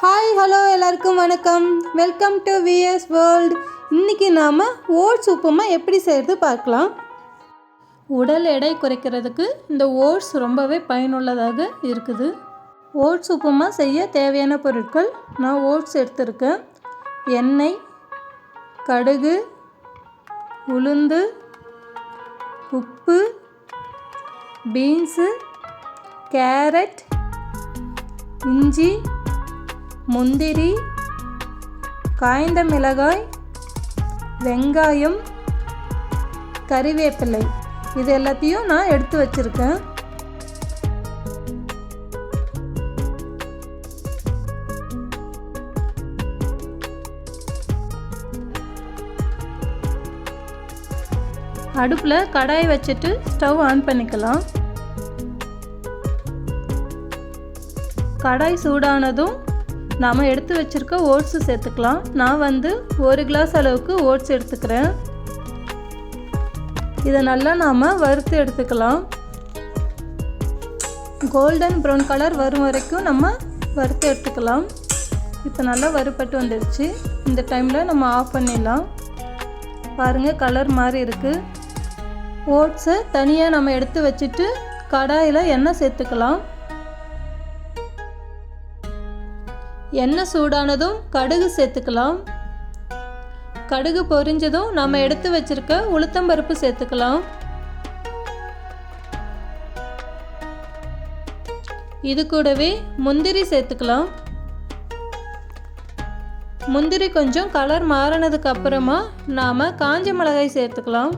Hi hello எல்லாருக்கும் வணக்கம். Welcome to vs world இன்றைக்கி நாம் ஓட்ஸ் உப்புமா எப்படி செய்கிறது பார்க்கலாம். உடல் எடை குறைக்கிறதுக்கு இந்த ஓட்ஸ் ரொம்பவே பயனுள்ளதாக இருக்குது. ஓட்ஸ் உப்புமா செய்ய தேவையான பொருட்கள் நான் ஓட்ஸ் எடுத்திருக்கேன். எண்ணெய் கடுகு உளுந்து உப்பு பீன்ஸு கேரட் இஞ்சி முந்திரி காய்ந்த மிளகாய் வெங்காயம் கறிவேப்பிலை. இது எல்லாத்தையும் நான் எடுத்து வச்சுருக்கேன். அடுப்பில் கடாய் வச்சுட்டு ஸ்டவ் ஆன் பண்ணிக்கலாம். கடாய் சூடானதும் நாம் எடுத்து வச்சுருக்க ஓட்ஸு சேர்த்துக்கலாம். நான் வந்து ஒரு கிளாஸ் அளவுக்கு ஓட்ஸ் எடுத்துக்கிறேன். இதை நல்லா நாம் வறுத்து எடுத்துக்கலாம். கோல்டன் ப்ரௌன் கலர் வரும் வரைக்கும் நம்ம வறுத்து எடுத்துக்கலாம். இப்போ நல்லா வறுப்பட்டு வந்துடுச்சு இந்த டைமில் நம்ம ஆஃப் பண்ணிடலாம். பாருங்கள் கலர் மாதிரி இருக்குது ஓட்ஸை தனியாக நம்ம எடுத்து வச்சுட்டு கடாயில் எண்ணெய் சேர்த்துக்கலாம். எண்ணெய் சூடானதும் கடுகு சேர்த்துக்கலாம். கடுகு பொரிஞ்சதும் நம்ம எடுத்து வச்சிருக்க உளுத்தம்பருப்பு சேர்த்துக்கலாம். இது கூடவே முந்திரி சேர்த்துக்கலாம். முந்திரி கொஞ்சம் கலர் மாறினதுக்கு அப்புறமா நாம் காஞ்ச மிளகாய் சேர்த்துக்கலாம்.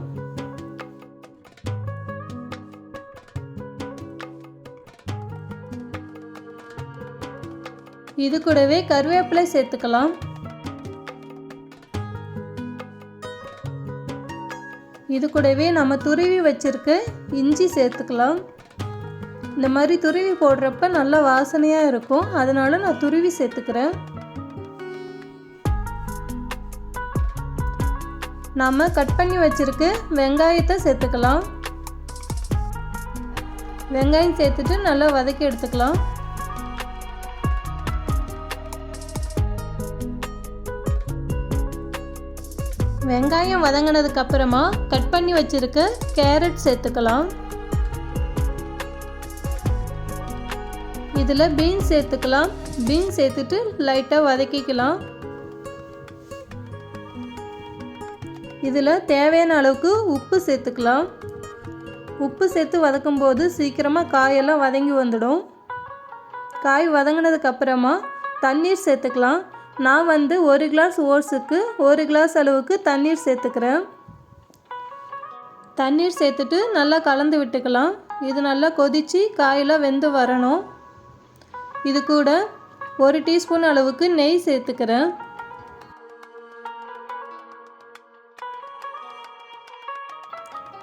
இது கூடவே கருவேப்பிலை சேர்த்துக்கலாம். இது கூடவே நம்ம துருவி வச்சிருக்க இஞ்சி சேர்த்துக்கலாம். இந்த மாதிரி துருவி போடுறப்ப நல்ல வாசனையாக இருக்கும். அதனால நான் துருவி சேர்த்துக்கிறேன். நாம் கட் பண்ணி வச்சிருக்க வெங்காயத்தை சேர்த்துக்கலாம். வெங்காயம் சேர்த்துட்டு நல்லா வதக்கி எடுத்துக்கலாம். வெங்காயம் வதங்கினதுக்கு அப்புறமா கட் பண்ணி வச்சிருக்க கேரட் சேர்த்துக்கலாம். இதில் பீன்ஸ் சேர்த்துக்கலாம். பீன்ஸ் சேர்த்துட்டு லைட்டாக வதக்கிக்கலாம். இதில் தேவையான அளவுக்கு உப்பு சேர்த்துக்கலாம். உப்பு சேர்த்து வதக்கும் போது சீக்கிரமாக காயெல்லாம் வதங்கி வந்துடும். காய் வதங்கினதுக்கு அப்புறமா தண்ணீர் சேர்த்துக்கலாம். நான் வந்து ஒரு கிளாஸ் ஓட்ஸுக்கு ஒரு கிளாஸ் அளவுக்கு தண்ணீர் சேர்த்துக்கிறேன். தண்ணீர் சேர்த்துட்டு நல்லா கலந்து விட்டுக்கலாம். இது நல்லா கொதித்து காயெல்லாம் வெந்து வரணும். இது கூட ஒரு டீஸ்பூன் அளவுக்கு நெய் சேர்த்துக்கிறேன்.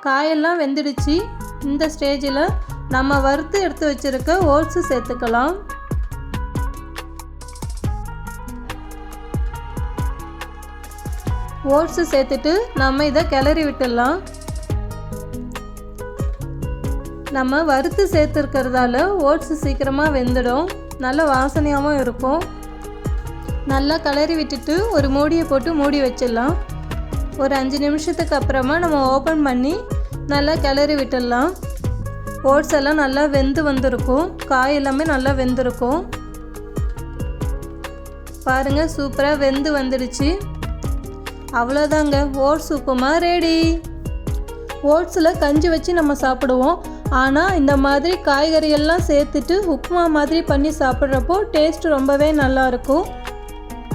காயெல்லாம் வெந்துடுச்சு. இந்த ஸ்டேஜில் நம்ம வறுத்து எடுத்து வச்சுருக்க ஓட்ஸு சேர்த்துக்கலாம். ஓட்ஸு சேர்த்துட்டு நம்ம இதை கிளறி விட்டுடலாம். நம்ம வறுத்து சேர்த்துருக்கிறதால ஓட்ஸு சீக்கிரமாக வெந்துடும். நல்ல வாசனையாகவும் இருக்கும். நல்லா கிளறி விட்டுட்டு ஒரு மூடியை போட்டு மூடி வச்சிடலாம். ஒரு அஞ்சு நிமிஷத்துக்கு அப்புறமா நம்ம ஓப்பன் பண்ணி நல்லா கிளறி விட்டுடலாம். ஓட்ஸ் எல்லாம் நல்லா வெந்து வந்திருக்கும். காய் எல்லாமே நல்லா வெந்திருக்கும். பாருங்கள் சூப்பராக வெந்து வந்துடுச்சு. அவ்வளோதாங்க ஓட்ஸ் உப்புமா ரெடி ஓட்ஸில் கஞ்சி வச்சு நம்ம சாப்பிடுவோம். ஆனால் இந்த மாதிரி காய்கறியெல்லாம் சேர்த்துட்டு உப்புமா மாதிரி பண்ணி சாப்பிட்றப்போ டேஸ்ட் ரொம்பவே நல்லாயிருக்கும்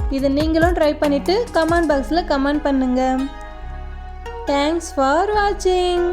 இது நீங்களும் ட்ரை பண்ணிவிட்டு கமெண்ட் பாக்ஸில் கமெண்ட் பண்ணுங்கள் தேங்க்ஸ் ஃபார் வாட்சிங்